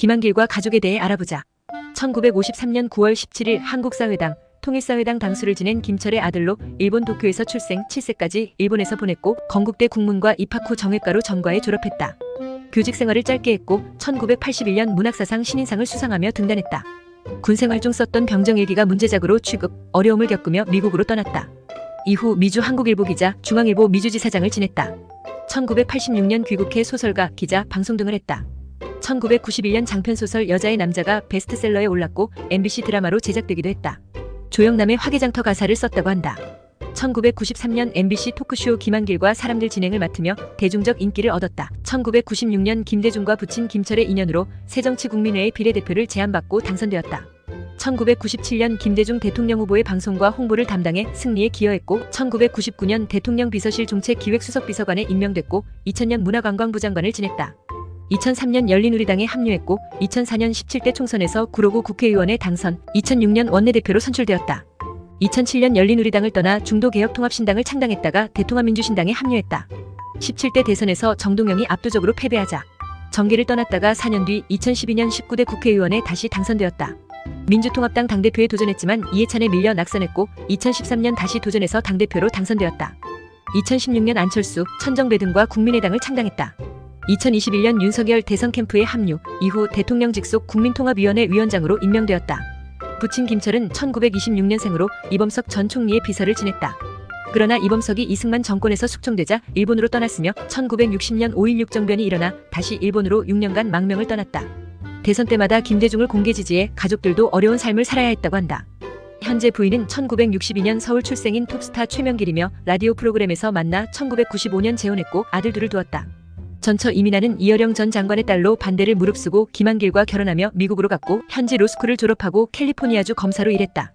김한길과 가족에 대해 알아보자. 1953년 9월 17일 한국사회당, 통일사회당 당수를 지낸 김철의 아들로 일본 도쿄에서 출생 7세까지 일본에서 보냈고 건국대 국문과 입학 후 정외과로 전과에 졸업했다. 교직 생활을 짧게 했고 1981년 문학사상 신인상을 수상하며 등단했다. 군 생활 중 썼던 병정일기가 문제작으로 취급, 어려움을 겪으며 미국으로 떠났다. 이후 미주 한국일보 기자, 중앙일보 미주지사장을 지냈다. 1986년 귀국해 소설가, 기자, 방송 등을 했다. 1991년 장편소설 여자의 남자가 베스트셀러에 올랐고 MBC 드라마로 제작되기도 했다. 조영남의 화개장터 가사를 썼다고 한다. 1993년 MBC 토크쇼 김한길과 사람들 진행을 맡으며 대중적 인기를 얻었다. 1996년 김대중과 부친 김철의 인연으로 새정치국민회의 비례대표를 제안받고 당선되었다. 1997년 김대중 대통령 후보의 방송과 홍보를 담당해 승리에 기여했고 1999년 대통령 비서실 종책 기획수석 비서관에 임명됐고 2000년 문화관광부 장관을 지냈다. 2003년 열린우리당에 합류했고 2004년 17대 총선에서 구로구 국회의원에 당선, 2006년 원내대표로 선출되었다. 2007년 열린우리당을 떠나 중도개혁통합신당을 창당했다가 대통합민주신당에 합류했다. 17대 대선에서 정동영이 압도적으로 패배하자 정계를 떠났다가 4년 뒤 2012년 19대 국회의원에 다시 당선되었다. 민주통합당 당대표에 도전했지만 이해찬에 밀려 낙선했고 2013년 다시 도전해서 당대표로 당선되었다. 2016년 안철수, 천정배 등과 국민의당을 창당했다. 2021년 윤석열 대선 캠프에 합류, 이후 대통령 직속 국민통합위원회 위원장으로 임명되었다. 부친 김철은 1926년생으로 이범석 전 총리의 비서를 지냈다. 그러나 이범석이 이승만 정권에서 숙청되자 일본으로 떠났으며 1960년 5.16 정변이 일어나 다시 일본으로 6년간 망명을 떠났다. 대선 때마다 김대중을 공개 지지해 가족들도 어려운 삶을 살아야 했다고 한다. 현재 부인은 1962년 서울 출생인 톱스타 최명길이며 라디오 프로그램에서 만나 1995년 재혼했고 아들 둘을 두었다. 전처 이민아는 이어령 전 장관의 딸로 반대를 무릅쓰고 김한길과 결혼하며 미국으로 갔고 현지 로스쿨을 졸업하고 캘리포니아주 검사로 일했다.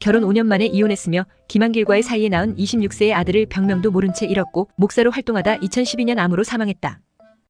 결혼 5년 만에 이혼했으며 김한길과의 사이에 낳은 26세의 아들을 병명도 모른 채 잃었고 목사로 활동하다 2012년 암으로 사망했다.